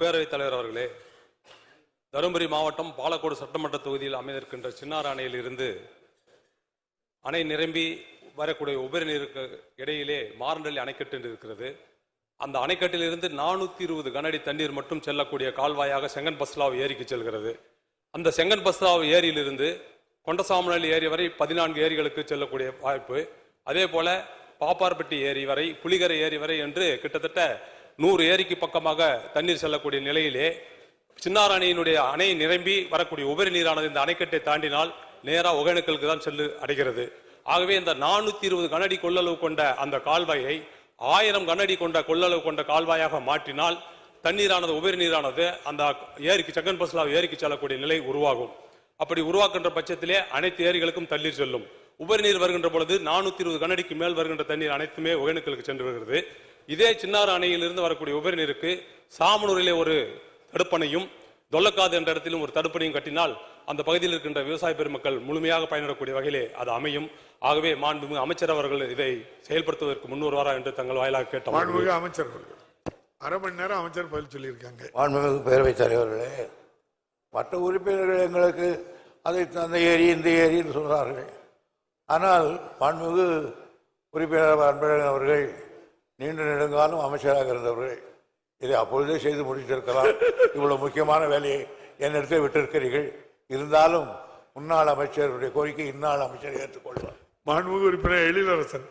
பேரவைத் தலைவர் அவர்களே தருமபுரி மாவட்டம் பாலக்கோடு சட்டமன்ற தொகுதியில் அமைந்திருக்கின்ற சின்னார் அணையில் இருந்து அணை நிரம்பி வரக்கூடிய உபரி நீருக்கு இடையிலே மாரண்டலி அணைக்கட்டு இருக்கிறது. அந்த அணைக்கட்டிலிருந்து நானூத்தி இருபது கனஅடி தண்ணீர் மட்டும் செல்லக்கூடிய கால்வாயாக செங்கன் பஸ்லாவ் ஏரிக்கு செல்கிறது. அந்த செங்கன் பஸ்லாவ் ஏரியிலிருந்து கொண்டசாமநல்லி ஏரி வரை பதினான்கு ஏரிகளுக்கு செல்லக்கூடிய வாய்ப்பு. அதே போல பாப்பார்பட்டி ஏரி வரை புலிகரை ஏரி வரை என்று கிட்டத்தட்ட நூறு ஏரிக்கு பக்கமாக தண்ணீர் செல்லக்கூடிய நிலையிலே சின்னார் அணையினுடைய அணை நிரம்பி வரக்கூடிய உபரி நீரானது இந்த அணைக்கட்டை தாண்டினால் நேராக ஒகேனக்கலுக்கு தான் செல்லு அடைகிறது. ஆகவே இந்த நானூற்றி இருபது கனடி கொள்ளளவு கொண்ட அந்த கால்வாயை ஆயிரம் கனடி கொண்ட கொள்ளளவு கொண்ட கால்வாயாக மாற்றினால் தண்ணீரானது உபரி நீரானது அந்த ஏரிக்கு செகன் பசலாவை ஏரிக்கு செல்லக்கூடிய நிலை உருவாகும். அப்படி உருவாக்குன்ற பட்சத்திலே அனைத்து ஏரிகளுக்கும் தண்ணீர் செல்லும். உபரி நீர் வருகின்ற பொழுது நானூத்தி இருபது கனஅடிக்கு மேல் வருகின்ற தண்ணீர் அனைத்துமே ஒகேனக்கலுக்கு சென்று வருகிறது இதே சின்னாறு அணையிலிருந்து வரக்கூடிய உபரி நீருக்கு சாமனூரிலே ஒரு தடுப்பணையும் தொல்லக்காது என்ற இடத்திலும் ஒரு தடுப்பணையும் கட்டினால் அந்த பகுதியில் இருக்கின்ற விவசாய பெருமக்கள் முழுமையாக பயன்படக்கூடிய வகையிலே அது அமையும். ஆகவே மாண்புமிகு அமைச்சர் அவர்கள் இதை செயல்படுத்துவதற்கு முன்வருவாரா என்று தங்கள் வாயிலாக கேட்டோம் மாண்புமிகு அமைச்சர் அவர்கள். அரை மணி நேரம் அமைச்சர் பதில் சொல்லியிருக்காங்க. மாண்புமிகு பேரவைத் தலைவர்களே மற்ற உறுப்பினர்கள் எங்களுக்கு அதை அந்த ஏரி இந்த ஏரின்னு சொல்கிறார்கள் ஆனால் மாண்புமிகு உறுப்பினர் அன்பழகன் அவர்கள் நீண்ட நெடுங்காலம் அமைச்சராக இருந்தவர்கள். இதை அப்பொழுதே செய்து முடித்திருக்கலாம். இவ்வளவு முக்கியமான வேலையை என்னிடத்தில் விட்டிருக்கிறீர்கள். இருந்தாலும் முன்னாள் அமைச்சருடைய கோரிக்கை இந்நாள் அமைச்சர் ஏற்றுக்கொள்வார். மாண்புமிகு உறுப்பினர் எழிலரசன்.